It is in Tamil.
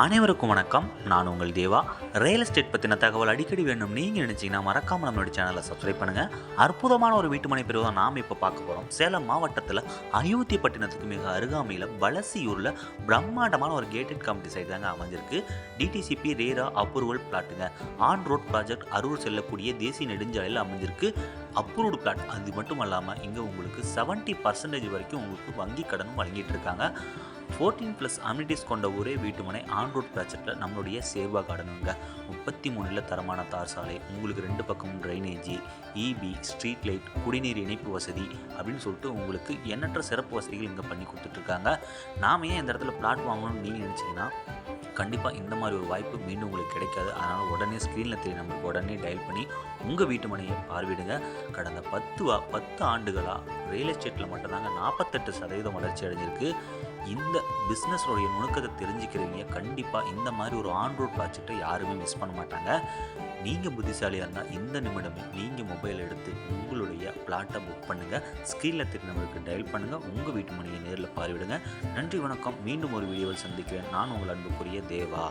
அனைவருக்கும் வணக்கம். நான் உங்கள் தேவா. ரியல் எஸ்டேட் பற்றின தகவல் அடிக்கடி வேணும் நீங்கள் நினச்சிங்கன்னா மறக்காமல் நம்மளுடைய சேனலை சப்ஸ்கிரைப் பண்ணுங்கள் அற்புதமான ஒரு வீட்டுமனை பிரிவு தான் நாம் இப்போ பார்க்க போகிறோம் சேலம் மாவட்டத்தில் அயோத்திப்பட்டினத்துக்கு மிக அருகாமையில் வலசியூரில் பிரம்மாண்டமான ஒரு கேட்டட் கமிட்டி சைட் தாங்க அமைஞ்சிருக்கு. டிடிசிபி ரேரா அப்ரூவல் பிளாட்டுங்க. ஆன் ரோட் ப்ராஜெக்ட் அரூர் செல்லக்கூடிய தேசிய நெடுஞ்சாலையில் அமைஞ்சிருக்கு. அப்ரூவ்டு பிளாட் அது மட்டும் இல்லாமல் இங்கே உங்களுக்கு 70% பர்சன்டேஜ் வரைக்கும் உங்களுக்கு வங்கி கடனும் வழங்கிட்டு இருக்காங்க. ஃபோர்டீன் ப்ளஸ் அம்யூனிட்டிஸ் கொண்ட ஒரே வீட்டுமனை ஆன் ரோட் ப்ராஜெக்டில் நம்மளுடைய சேவா கார்டனுங்க முப்பத்தி மூணில் தரமான தார் சாலை உங்களுக்கு ரெண்டு பக்கமும் ட்ரைனேஜி இபி ஸ்ட்ரீட் லைட் குடிநீர் இணைப்பு வசதி அப்படின்னு சொல்லிட்டு உங்களுக்கு எண்ணற்ற சிறப்பு வசதிகள் இங்கே பண்ணி கொடுத்துட்ருக்காங்க. நாம் ஏன் இந்த இடத்துல பிளாட் வாங்கணும்னு நீங்கள் நினச்சிங்கன்னா கண்டிப்பாக இந்த மாதிரி ஒரு வாய்ப்பு மீண்டும் உங்களுக்கு கிடைக்காது. அதனால் உடனே ஸ்க்ரீனில் தெரியும் நம்மளுக்கு உடனே டயல் பண்ணி உங்கள் வீட்டு மனையை பார்வையிடுங்க. கடந்த பத்து பத்து ஆண்டுகளாக ரியல் எஸ்டேட்டில் மட்டும்தாங்க நாற்பத்தெட்டு சதவீதம் வளர்ச்சி அடைஞ்சிருக்கு. இந்த பிஸ்னஸோடைய நுணுக்கத்தை தெரிஞ்சுக்கிறீங்க கண்டிப்பாக இந்த மாதிரி ஒரு ஆன் ரோட் ப்ராஜெக்டை யாருமே மிஸ் பண்ண மாட்டாங்க. நீங்கள் புத்திசாலியாக இருந்தால் இந்த நிமிடமே நீங்கள் மொபைல் எடுத்து உங்களுடைய பிளாட்டை புக் பண்ணுங்கள் ஸ்க்ரீனில் தெரிய நம்பருக்கு டயல் பண்ணுங்கள் உங்கள் வீட்டு மணியை நேரில் பார்வையிடுங்க. நன்றி வணக்கம். மீண்டும் ஒரு வீடியோவில் சந்திக்கிறேன். நான் உங்கள் அன்புக்குரிய தேவா.